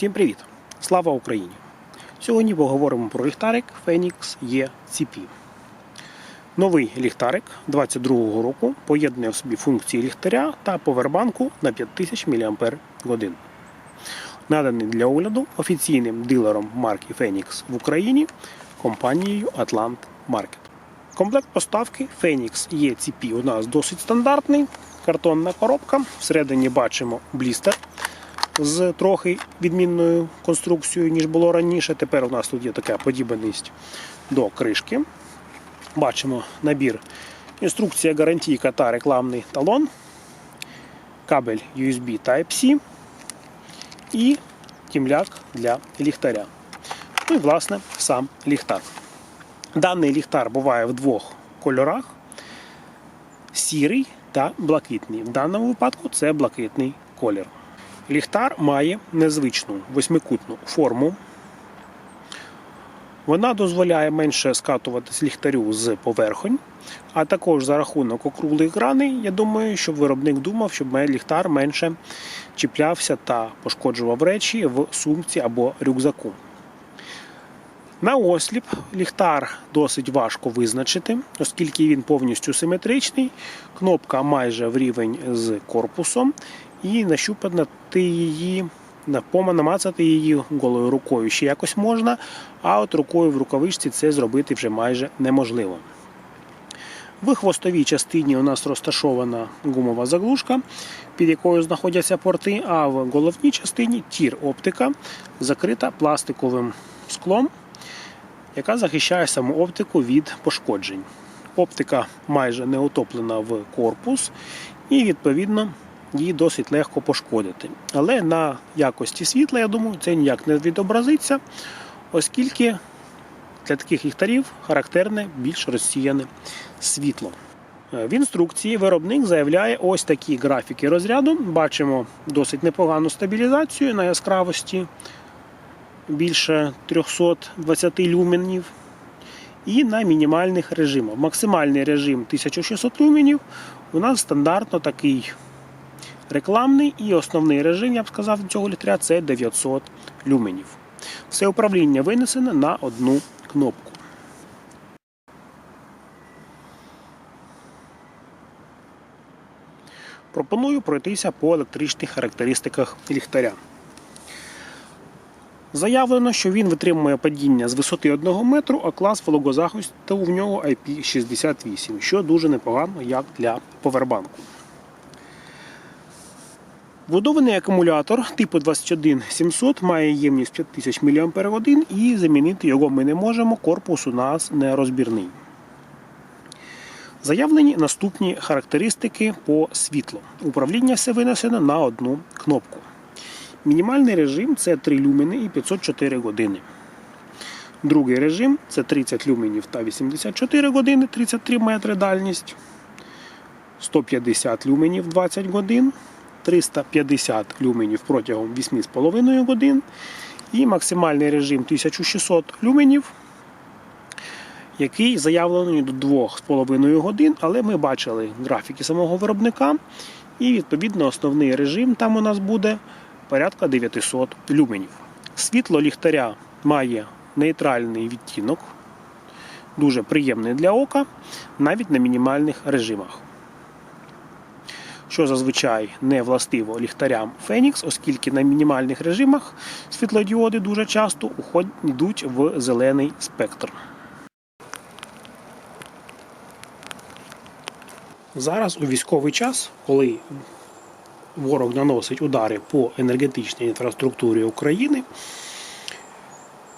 Всім привіт! Слава Україні! Сьогодні поговоримо про ліхтарик Phoenix ECP. Новий ліхтарик 22-го року поєднує в собі функції ліхтаря та повербанку на 5000 мАч. Наданий для огляду офіційним дилером марки Phoenix в Україні компанією Atlant Market. Комплект поставки Phoenix ECP у нас досить стандартний. Картонна коробка. Всередині бачимо блістер з трохи відмінною конструкцією, ніж було раніше. Тепер у нас тут є така подібаність до кришки. Бачимо набір інструкція гарантійка та рекламний талон, кабель USB Type-C і тімляк для ліхтаря. Ну і, власне, сам ліхтар. Даний ліхтар буває в двох кольорах: сірий та блакитний. В даному випадку це блакитний колір. Ліхтар має незвичну восьмикутну форму. Вона дозволяє менше скатуватись ліхтарю з поверхонь, а також за рахунок округлих граней, я думаю, щоб виробник думав, щоб ліхтар менше чіплявся та пошкоджував речі в сумці або рюкзаку. На осліп ліхтар досить важко визначити, оскільки він повністю симетричний, кнопка майже в рівень з корпусом, і нащупати її, намацати її голою рукою ще якось можна, а от рукою в рукавичці це зробити вже майже неможливо. В хвостовій частині у нас розташована гумова заглушка, під якою знаходяться порти, а в головній частині тір оптика закрита пластиковим склом яка захищає саму оптику від пошкоджень. Оптика майже не утоплена в корпус, і, відповідно, її досить легко пошкодити. Але на якості світла, я думаю, це ніяк не відобразиться, оскільки для таких ліхтарів характерне більш розсіяне світло. В інструкції виробник заявляє ось такі графіки розряду. Бачимо досить непогану стабілізацію на яскравості більше 320 люменів. І на мінімальних режимах. Максимальний режим 1600 люменів у нас стандартно такий рекламний і основний режим, я б сказав, цього літря це 900 люменів. Все управління винесено на одну кнопку. Пропоную пройтися по електричних характеристиках ліхтаря. Заявлено, що він витримує падіння з висоти 1 метру, а клас вологозахисту в нього IP68, що дуже непогано як для повербанку. Вбудований акумулятор типу 21700 має ємність 5000 мАч і замінити його ми не можемо, корпус у нас не розбірний. Заявлені наступні характеристики по світлу. Управління все винесено на одну кнопку. Мінімальний режим це 3 люмени і 504 години. Другий режим це 30 люменів та 84 години, 33 метри дальність. 150 люменів 20 годин, 350 люменів протягом 8,5 годин. І максимальний режим 1600 люменів, який заявлений до 2,5 годин, але ми бачили графіки самого виробника. І відповідно основний режим там у нас буде порядка 900 люменів. Світло ліхтаря має нейтральний відтінок, дуже приємний для ока, навіть на мінімальних режимах. Що зазвичай не властиво ліхтарям Phoenix, оскільки на мінімальних режимах світлодіоди дуже часто йдуть в зелений спектр. Зараз у військовий час, коли ворог наносить удари по енергетичній інфраструктурі України,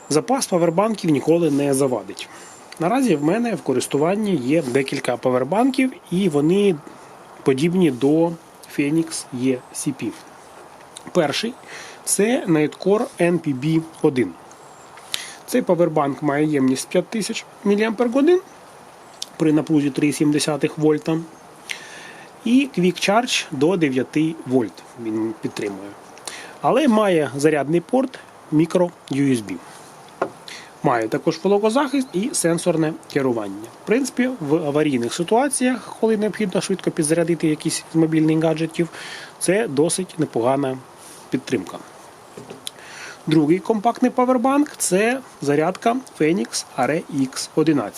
запас павербанків ніколи не завадить. Наразі в мене в користуванні є декілька павербанків, і вони подібні до Phoenix ECP. Перший це Nightcore NPB1. Цей павербанк має ємність 5000 мАч при напрузі 3,7 вольта. І Quick Charge до 9 вольт він підтримує. Але має зарядний порт мікро USB. Має також вологозахист і сенсорне керування. В принципі, в аварійних ситуаціях, коли необхідно швидко підзарядити якийсь з мобільних гаджетів, це досить непогана підтримка. Другий компактний павербанк це зарядка Phoenix RX11.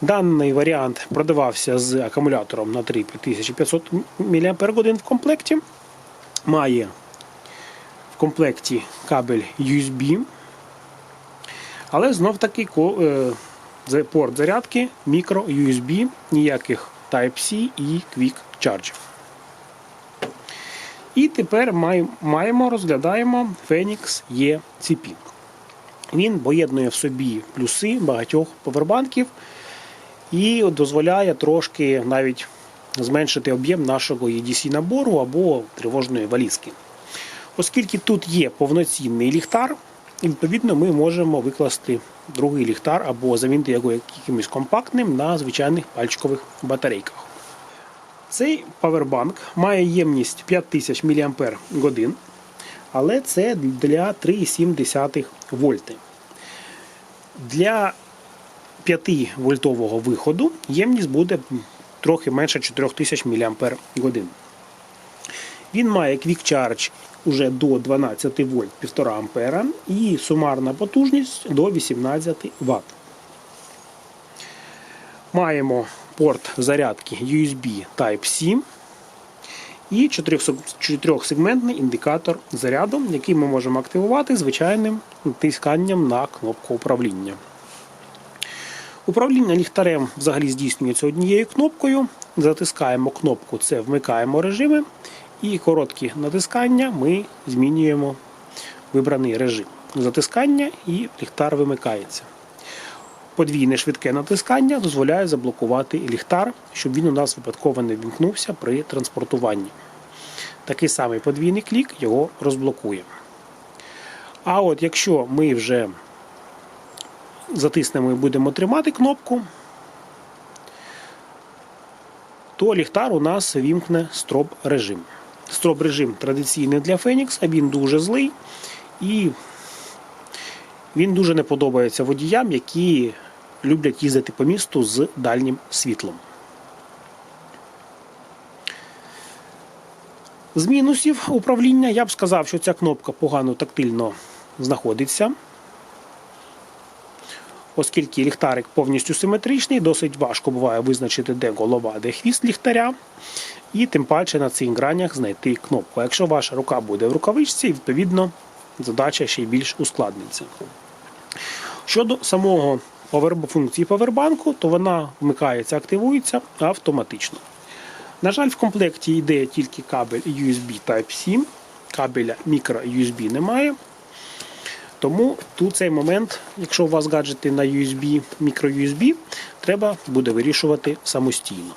Даний варіант продавався з акумулятором на 3 5500 мАч в комплекті. Має в комплекті кабель USB. Але знов таки е, порт зарядки мікро USB, ніяких Type-C і Quick Charge. І тепер маємо, розглядаємо Phoenix ECP. Він поєднує в собі плюси багатьох повербанків і дозволяє трошки навіть зменшити об'єм нашого EDC набору або тривожної валізки. Оскільки тут є повноцінний ліхтар, відповідно ми можемо викласти другий ліхтар або замінити його якимось компактним на звичайних пальчикових батарейках. Цей павербанк має ємність 5000 мАч, але це для 3,7 вольти. Для 5 вольтового виходу ємність буде трохи менше 4000 мАч. Він має Quick Charge уже до 12 вольт 1,5 ампера і сумарна потужність до 18 Вт. Маємо порт зарядки USB Type-C і 4-сегментний індикатор заряду, який ми можемо активувати звичайним тисканням на кнопку управління. Управління ліхтарем взагалі здійснюється однією кнопкою. Затискаємо кнопку, це вмикаємо режими, і короткі натискання ми змінюємо вибраний режим. Затискання і ліхтар вимикається. Подвійне швидке натискання дозволяє заблокувати ліхтар, щоб він у нас випадково не вімкнувся при транспортуванні. Такий самий подвійний клік його розблокує. А от якщо ми вже затиснемо і будемо тримати кнопку, то ліхтар у нас вімкне строп режим. Строп режим традиційний для Phoenix, а він дуже злий і він дуже не подобається водіям, які люблять їздити по місту з дальнім світлом. З мінусів управління я б сказав, що ця кнопка погано тактильно знаходиться. Оскільки ліхтарик повністю симетричний, досить важко буває визначити, де голова, де хвіст ліхтаря. І тим паче на цих гранях знайти кнопку. Якщо ваша рука буде в рукавичці, відповідно задача ще й більш ускладниться. Щодо самого функції повербанку, то вона вмикається, активується автоматично. На жаль, в комплекті йде тільки кабель USB Type-C, кабеля micro USB немає. Тому тут цей момент, якщо у вас гаджети на USB, micro-USB, треба буде вирішувати самостійно.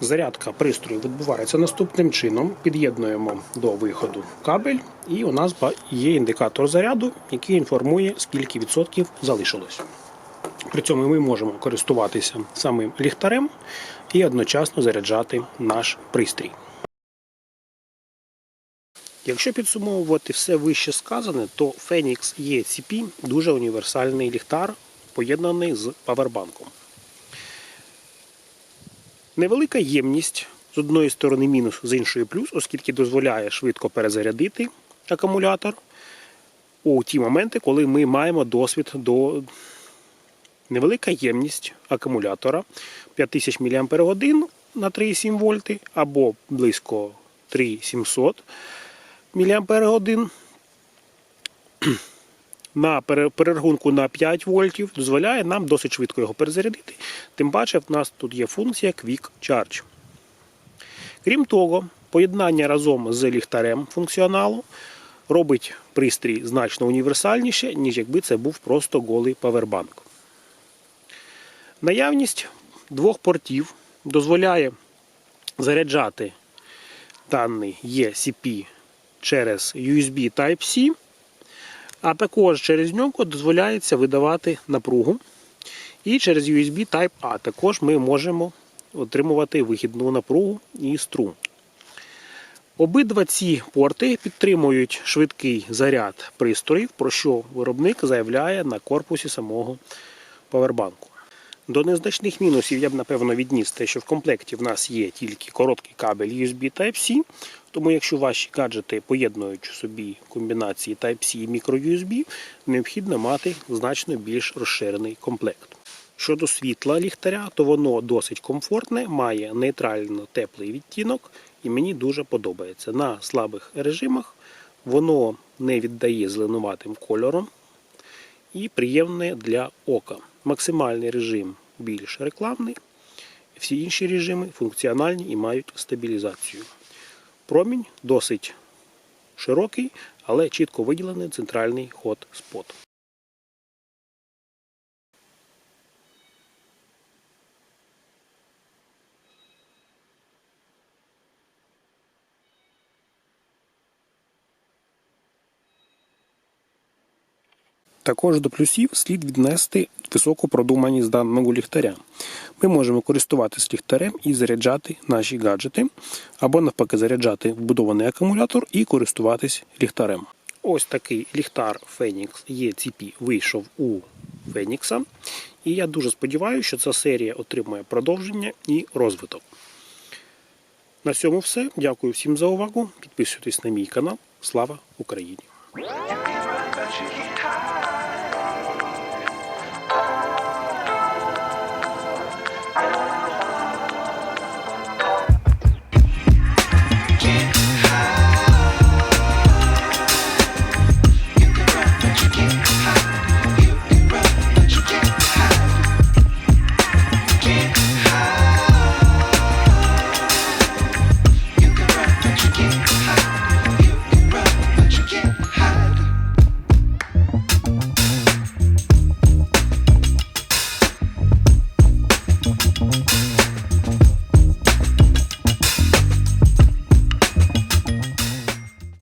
Зарядка пристрою відбувається наступним чином. Під'єднуємо до виходу кабель, і у нас є індикатор заряду, який інформує, скільки відсотків залишилось. При цьому ми можемо користуватися самим ліхтарем і одночасно заряджати наш пристрій. Якщо підсумовувати все вище сказане, то Phoenix ECP дуже універсальний ліхтар, поєднаний з павербанком. Невелика ємність. З одної сторони мінус, з іншої плюс, оскільки дозволяє швидко перезарядити акумулятор у ті моменти, коли ми маємо досвід до невелика ємність акумулятора. 5000 мАч на 3,7 вольти або близько 3700 мАч на перерахунку на 5 вольтів дозволяє нам досить швидко його перезарядити. Тим паче, в нас тут є функція Quick Charge. Крім того, поєднання разом з ліхтарем функціоналу робить пристрій значно універсальніше, ніж якби це був просто голий павербанк. Наявність двох портів дозволяє заряджати даний ECP через USB Type-C, а також через нього дозволяється видавати напругу. І через USB Type-A також ми можемо отримувати вихідну напругу і струм. Обидва ці порти підтримують швидкий заряд пристроїв, про що виробник заявляє на корпусі самого павербанку. До незначних мінусів я б напевно відніс те, що в комплекті в нас є тільки короткий кабель USB Type-C, Тому, якщо ваші гаджети поєднують у собі комбінації Type-C і microUSB, необхідно мати значно більш розширений комплект. Щодо світла ліхтаря, то воно досить комфортне, має нейтрально теплий відтінок і мені дуже подобається. На слабих режимах воно не віддає зеленуватим кольором і приємне для ока. Максимальний режим більш рекламний, всі інші режими функціональні і мають стабілізацію. Промінь досить широкий, але чітко виділений центральний ход спот. Також до плюсів слід віднести високу продуманість даного ліхтаря. Ми можемо користуватися ліхтарем і заряджати наші гаджети, або навпаки заряджати вбудований акумулятор і користуватись ліхтарем. Ось такий ліхтар Phoenix ECP вийшов у Phoenix. І я дуже сподіваюся, що ця серія отримає продовження і розвиток. На цьому все. Дякую всім за увагу. Підписуйтесь на мій канал. Слава Україні!